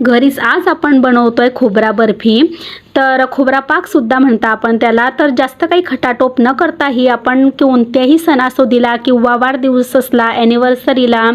घरीच आज आपण बनवतोय खोबरा बर्फी. तर खोबरा पाकसुद्धा म्हणता आपण त्याला. तर जास्त काही खटाटोप न करताही आपण कोणत्याही सणासुदीला किंवा वाढदिवस असला ॲनिव्हर्सरीला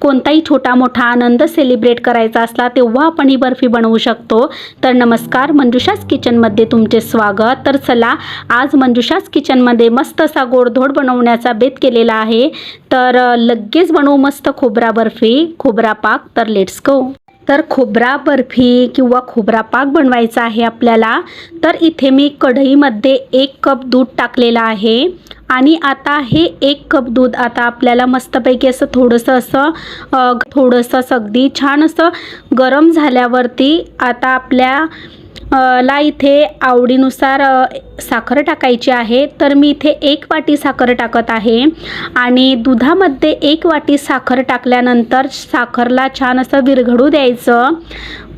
कोणताही छोटा मोठा आनंद सेलिब्रेट करायचा असला तेव्हा आपण ही बर्फी बनवू शकतो. तर नमस्कार मंजुषाच किचनमध्ये तुमचे स्वागत. तर चला आज मंजुषाच किचनमध्ये मस्त असा गोडधोड बनवण्याचा बेत केलेला आहे. तर लगेच बनवू मस्त खोबरा बर्फी खोबरा पाक. तर लेट्स गो तर खोबरा बर्फी किंवा खोबरा पाक बनवायचा आहे आपल्याला. तर इथे मी कढईमध्ये एक कप दूध टाकलेलं आहे. आणि आता हे एक कप दूध आता आपल्याला मस्तपैकी असं थोडंसं असं थोडंसं असं अगदी छान असं गरम झाल्यावरती आता आपल्या ला इथे आवडीनुसार साखर टाकायची आहे तर मी इथे एक वाटी साखर टाकत आहे. आणि दुधामध्ये एक वाटी साखर टाकल्यानंतर साखरला छान असं विरघडू द्यायचं.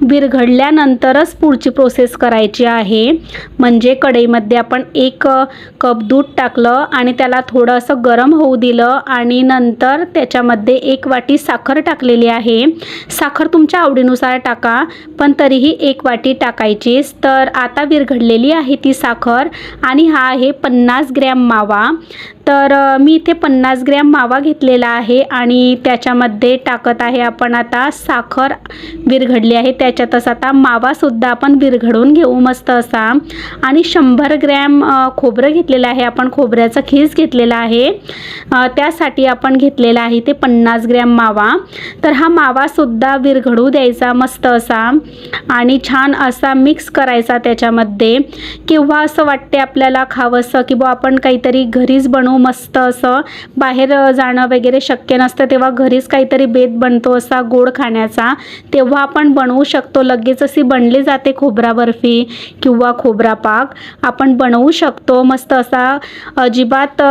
विरघडल्यानंतरच पुढची प्रोसेस करायची आहे. म्हणजे कढईमध्ये आपण एक कप दूध टाकलं आणि त्याला थोडं असं गरम होऊ दिलं आणि नंतर त्याच्यामध्ये एक वाटी साखर टाकलेली आहे. साखर तुमच्या आवडीनुसार टाका पण तरीही एक वाटी टाकायचीच. तर आता विरघडलेली आहे ती साखर. आणि हा आहे पन्नास ग्रॅम मावा. तर मी इथे पन्नास ग्रॅम मावा घेतलेला आहे आणि त्याच्यामध्ये टाकत आहे आपण आता साखर विरघडली आहे. त्याच्यातच आता मावासुद्धा आपण विरघडून घेऊ मस्त असा. आणि शंभर ग्रॅम खोबरं घेतलेलं आहे. आपण खोबऱ्याचा खीस घेतलेला आहे. त्यासाठी आपण घेतलेला आहे ते पन्नास ग्रॅम मावा. तर हा मावासुद्धा विरघडू द्यायचा मस्त असा. आणि छान असा मिक्स करायचा त्याच्यामध्ये. किंवा असं वाटते आपल्याला खावंसं की बुवा आपण काहीतरी घरीच बनवू मस्त असं. बाहेर जाणं वगैरे शक्य नसतं. तेव्हा घरीच काहीतरी बेत बनतो असा गोड खाण्याचा. तेव्हा आपण बनवू शकतो. लगेच अशी बनली जाते खोबरा बर्फी किंवा खोबरा पाक. आपण बनवू शकतो. मस्त असा अजिबात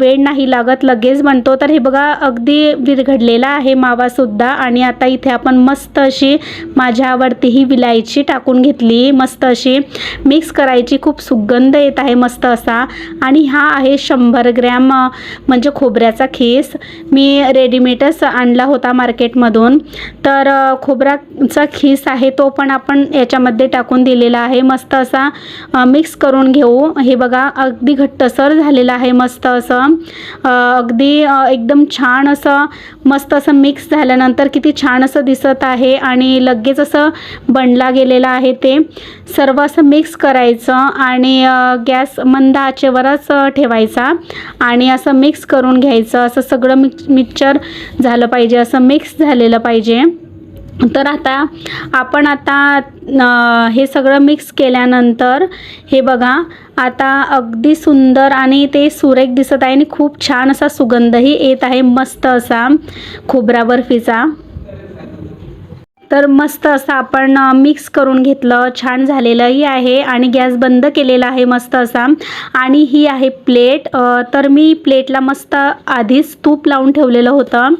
वेळ नाही लागत. लगेच बनतो. तर हे बघा अगदी विरघडलेला आहे मावासुद्धा आणि आता इथे आपण मस्त अशी माझ्या आवडती ही विलायची टाकून घेतली. मस्त अशी मिक्स करायची. खूप सुगंध येत आहे मस्त असा. आणि हा आहे शंभर ग्रॅम ग्रॅम म्हणजे खोबऱ्याचा खीस. मी रेडीमेडच आणला होता मार्केटमधून. तर खोबऱ्याचा खीस आहे तो पण आपण याच्यामध्ये टाकून दिलेला आहे. मस्त असा मिक्स करून घेऊ. हे बघा अगदी घट्टसर झालेलं आहे मस्त असं. अगदी एकदम छान असं मस्त असं मिक्स झाल्यानंतर किती छान असं दिसत आहे आणि लगेच असं बनला गेलेलं आहे ते. सर्व असं मिक्स करायचं आणि गॅस मंद आचेवरच ठेवायचा आणि असं मिक्स करून घ्यायचं. असं सगळं मिक्स मिक्सचर झालं पाहिजे. असं मिक्स झालेलं पाहिजे. तर आता आपण आता हे सगळं मिक्स केल्यानंतर हे बघा आता अगदी सुंदर आणि ते सुरेख दिसत आहे आणि खूप छान असा सुगंधही येत आहे मस्त असा खोबरा बर्फीचा तर मस्त असं आपण मिक्स करून घेतलं छान झालेलंही आहे आणि गॅस बंद केलेला आहे मस्त असा. आणि ही आहे प्लेट तर मी प्लेटला मस्त आधीच तूप लावून ठेवलेलं होतं.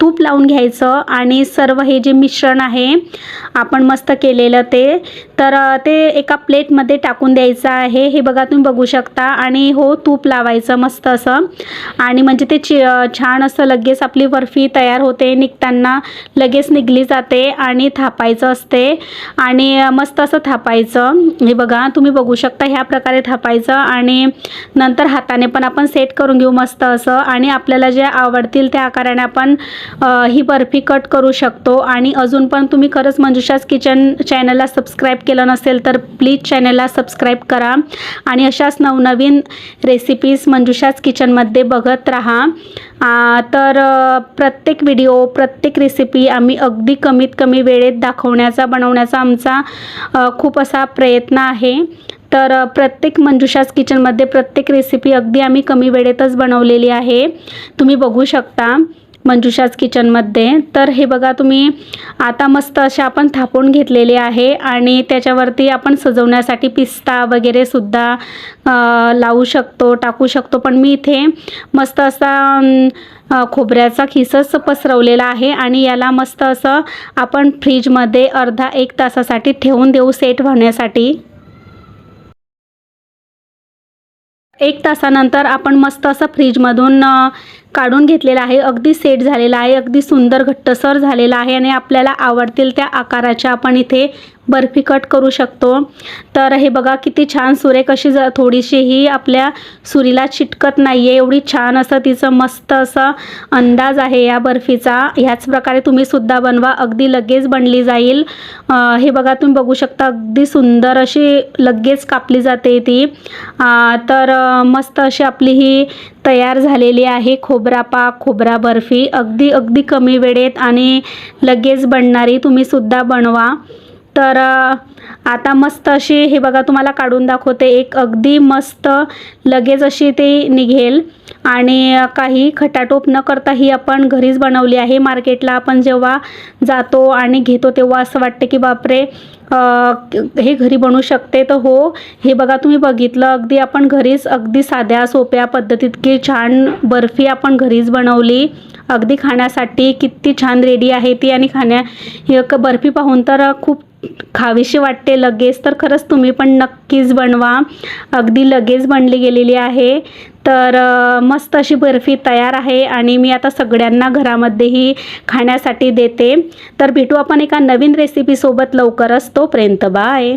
तूप लावून घ्यायचं आणि सर्व हे जे मिश्रण आहे आपण मस्त केलेलं ते तर ते एका प्लेटमध्ये टाकून द्यायचं आहे. हे बघा तुम्ही बघू शकता. आणि हो तूप लावायचं मस्त असं. आणि म्हणजे ते चि छान असं लगेच आपली बर्फी तयार होते निघताना लगेच निघली जाते आणि थापायचं असते. आणि मस्त असं थापायचं. हे बघा तुम्ही बघू शकता ह्या प्रकारे थापायचं. आणि नंतर हाताने पण आपण सेट करून घेऊ मस्त असं. आणि आपल्याला जे आवडतील त्या आकाराने आपण ही बर्फी कट करू शकतो. आणि अजून पण तुम्ही खरंच मंजुषाच किचन चॅनलला सबस्क्राईब केलं नसेल तर प्लीज चॅनलला सबस्क्राईब करा. आणि अशाच नवनवीन रेसिपीज मंजुषाच किचनमध्ये बघत राहा. तर प्रत्येक व्हिडिओ प्रत्येक रेसिपी आम्ही अगदी कमीत कमी वेळेत दाखवण्याचा बनवण्याचा आमचा खूप असा प्रयत्न आहे. तर प्रत्येक मंजुषास किचनमध्ये प्रत्येक रेसिपी अगदी आम्ही कमी वेळेतच बनवलेली आहे. तुम्ही बघू शकता. मंजुषाच किचनमध्ये तर हे बघा तुम्ही आता मस्त अशा आपण थापून घेतलेले आहे आणि त्याच्यावरती आपण सजवण्यासाठी पिस्ता वगैरे सुद्धा लावू शकतो टाकू शकतो. पण मी इथे मस्त असा खोबऱ्याचा खिसच पसरवलेला आहे आणि याला मस्त असं आपण फ्रीजमध्ये अर्धा एक तासासाठी ठेवून देऊ सेट होण्यासाठी. एक तासानंतर आपण मस्त असं फ्रीजमधून काढून घेतलेला आहे. अगदी सेट झालेला आहे अगदी सुंदर घट्टसर झालेला आहे आणि आपल्याला आवडतील त्या आकाराच्या आपण इथे बर्फी कट करू शकतो. तर हे बघा किती छान सुरेख अशी ज थोडीशीही आपल्या सुरीला चिटकत नाही आहे एवढी छान असं तिचं मस्त असं अंदाज आहे या बर्फीचा. ह्याच प्रकारे तुम्ही सुद्धा बनवा. अगदी लगेच बनली जाईल. हे बघा तुम्ही बघू शकता अगदी सुंदर अशी लगेच कापली जाते ती. तर मस्त अशी आपली ही तयार झालेली आहे खोबरा पाक खोबरा बर्फी. अगदी अगदी कमी वेळेत आणि लगेच बनणारी तुम्ही सुद्धा बनवा. तर आता मस्त अशी हे बघा तुम्हाला काढून दाखवते. एक अगदी मस्त लगेच अशी ती निघेल. आणि काही खटाटोप न करता ही आपण घरीच बनवली आहे. मार्केटला आपण जेव्हा जातो आणि घेतो तेव्हा असं वाटतं की बापरे हे घरी बनवू शकते तर हो. हे बघा तुम्ही बघितलं अगदी आपण घरीच अगदी साध्या सोप्या पद्धतीत की छान बर्फी आपण घरीच बनवली. अगदी खाण्यासाठी किती छान रेडी आहे ती. आणि खाण्या बर्फी पाहून तर खूप खावीशी वाटते लगेच तर खरंच तुम्ही पण नक्कीच बनवा. अगदी लगेच बनली गेलेली आहे. तर मस्त अशी बर्फी तयार आहे आणि मी आता सगळ्यांना घरामध्येही खाण्यासाठी देते. तर भेटू आपण एका नवीन रेसिपीसोबत लवकरच. तोपर्यंत बाय.